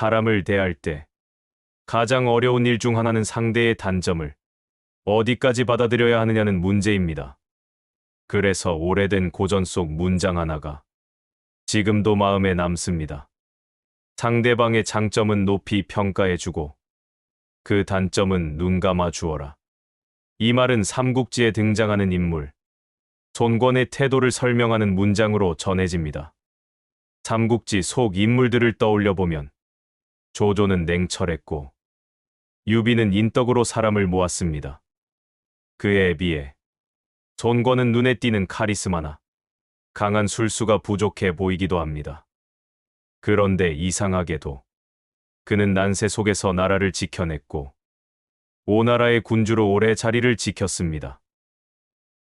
사람을 대할 때 가장 어려운 일 중 하나는 상대의 단점을 어디까지 받아들여야 하느냐는 문제입니다. 그래서 오래된 고전 속 문장 하나가 지금도 마음에 남습니다. 상대방의 장점은 높이 평가해주고 그 단점은 눈 감아 주어라. 이 말은 삼국지에 등장하는 인물, 손권의 태도를 설명하는 문장으로 전해집니다. 삼국지 속 인물들을 떠올려 보면 조조는 냉철했고 유비는 인덕으로 사람을 모았습니다. 그에 비해 손권은 눈에 띄는 카리스마나 강한 술수가 부족해 보이기도 합니다. 그런데 이상하게도 그는 난세 속에서 나라를 지켜냈고 오나라의 군주로 오래 자리를 지켰습니다.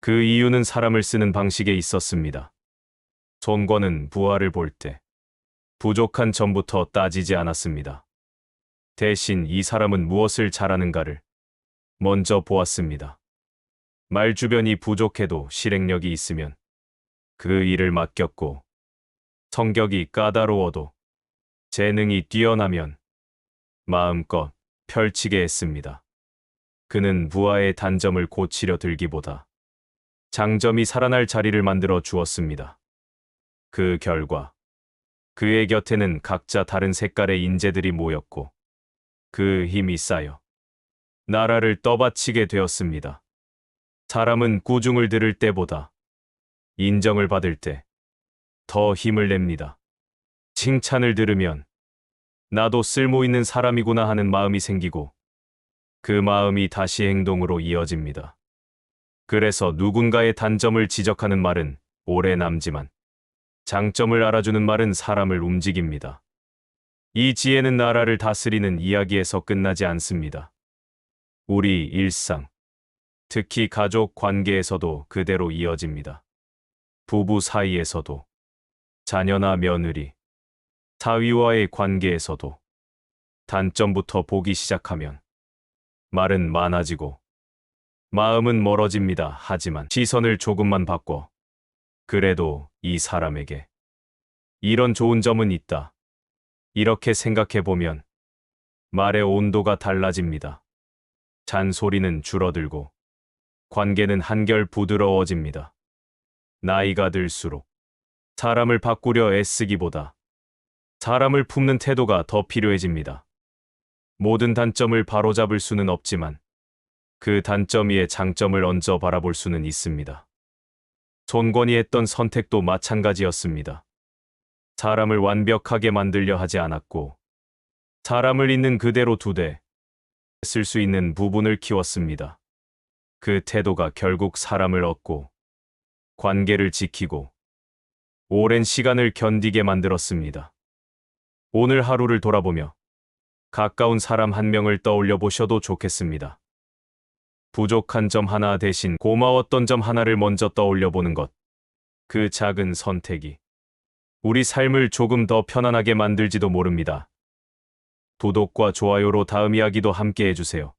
그 이유는 사람을 쓰는 방식에 있었습니다. 손권은 부하를 볼 때 부족한 점부터 따지지 않았습니다. 대신 이 사람은 무엇을 잘하는가를 먼저 보았습니다. 말 주변이 부족해도 실행력이 있으면 그 일을 맡겼고 성격이 까다로워도 재능이 뛰어나면 마음껏 펼치게 했습니다. 그는 부하의 단점을 고치려 들기보다 장점이 살아날 자리를 만들어 주었습니다. 그 결과 그의 곁에는 각자 다른 색깔의 인재들이 모였고 그 힘이 쌓여 나라를 떠받치게 되었습니다. 사람은 꾸중을 들을 때보다 인정을 받을 때 더 힘을 냅니다. 칭찬을 들으면 나도 쓸모 있는 사람이구나 하는 마음이 생기고 그 마음이 다시 행동으로 이어집니다. 그래서 누군가의 단점을 지적하는 말은 오래 남지만 장점을 알아주는 말은 사람을 움직입니다. 이 지혜는 나라를 다스리는 이야기에서 끝나지 않습니다. 우리 일상, 특히 가족 관계에서도 그대로 이어집니다. 부부 사이에서도, 자녀나 며느리, 사위와의 관계에서도 단점부터 보기 시작하면 말은 많아지고 마음은 멀어집니다. 하지만 시선을 조금만 바꿔 그래도 이 사람에게 이런 좋은 점은 있다. 이렇게 생각해 보면 말의 온도가 달라집니다. 잔소리는 줄어들고 관계는 한결 부드러워집니다. 나이가 들수록 사람을 바꾸려 애쓰기보다 사람을 품는 태도가 더 필요해집니다. 모든 단점을 바로잡을 수는 없지만 그 단점 위에 장점을 얹어 바라볼 수는 있습니다. 손권이 했던 선택도 마찬가지였습니다. 사람을 완벽하게 만들려 하지 않았고 사람을 있는 그대로 두되 쓸수 있는 부분을 키웠습니다. 그 태도가 결국 사람을 얻고 관계를 지키고 오랜 시간을 견디게 만들었습니다. 오늘 하루를 돌아보며 가까운 사람 한 명을 떠올려 보셔도 좋겠습니다. 부족한 점 하나 대신 고마웠던 점 하나를 먼저 떠올려 보는 것. 그 작은 선택이 우리 삶을 조금 더 편안하게 만들지도 모릅니다. 구독과 좋아요로 다음 이야기도 함께 해주세요.